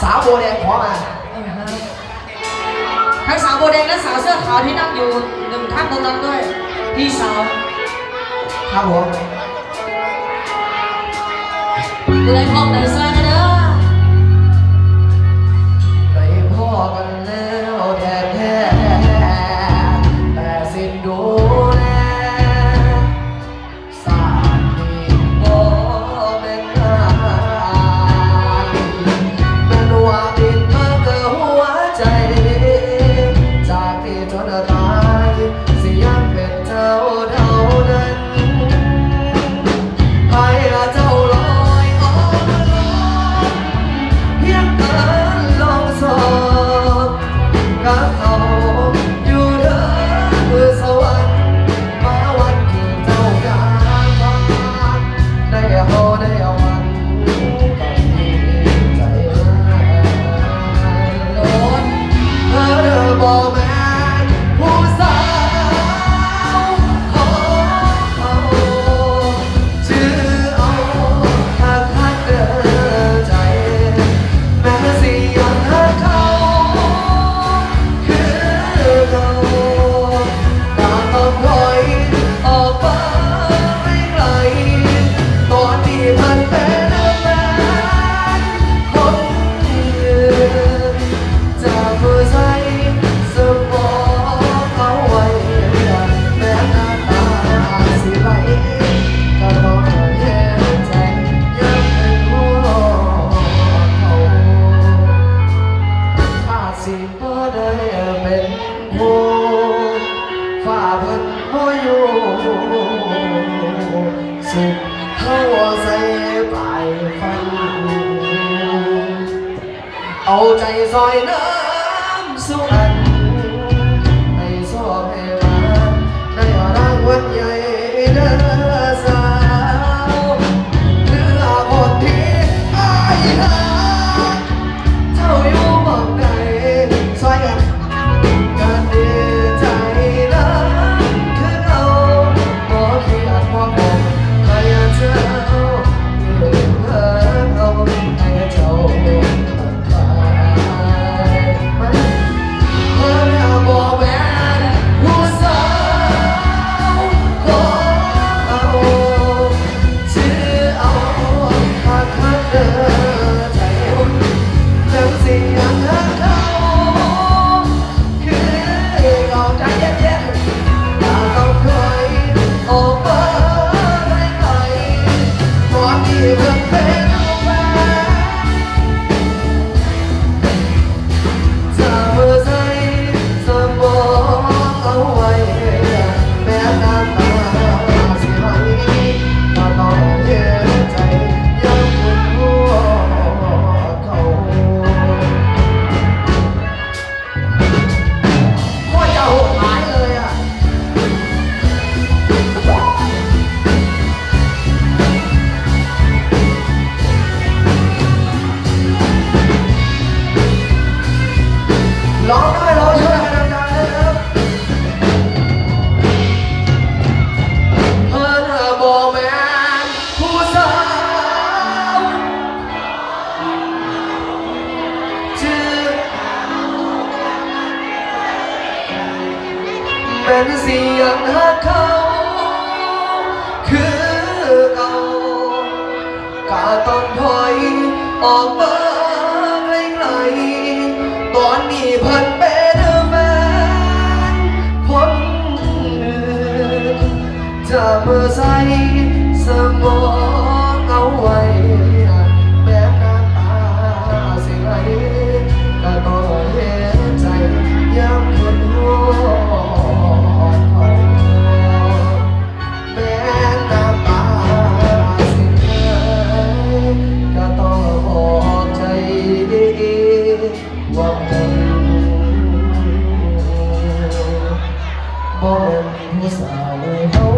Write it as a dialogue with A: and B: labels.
A: สาวโบแดงขอมา
B: ทั้งสาวโบแดงและสาวเสื้อขาวที่นั่งอยู่หนึ่งท่านตรงนั้นด้วยพี่สาว
A: ครับผม
B: เลย
A: พบในเสื้อ ฝ่าพิ่นบ่อยู่สุดเขาใส่ไปฟังเอาใจซอยน้ำสุข เป็นเสียงหาเขาคือเก่าก็ต้องถอยออกมาไกลๆตอนนี้พันเป็นแฟนคนหนึ่นจะเมื่อใจสมอง Oh, let me miss way.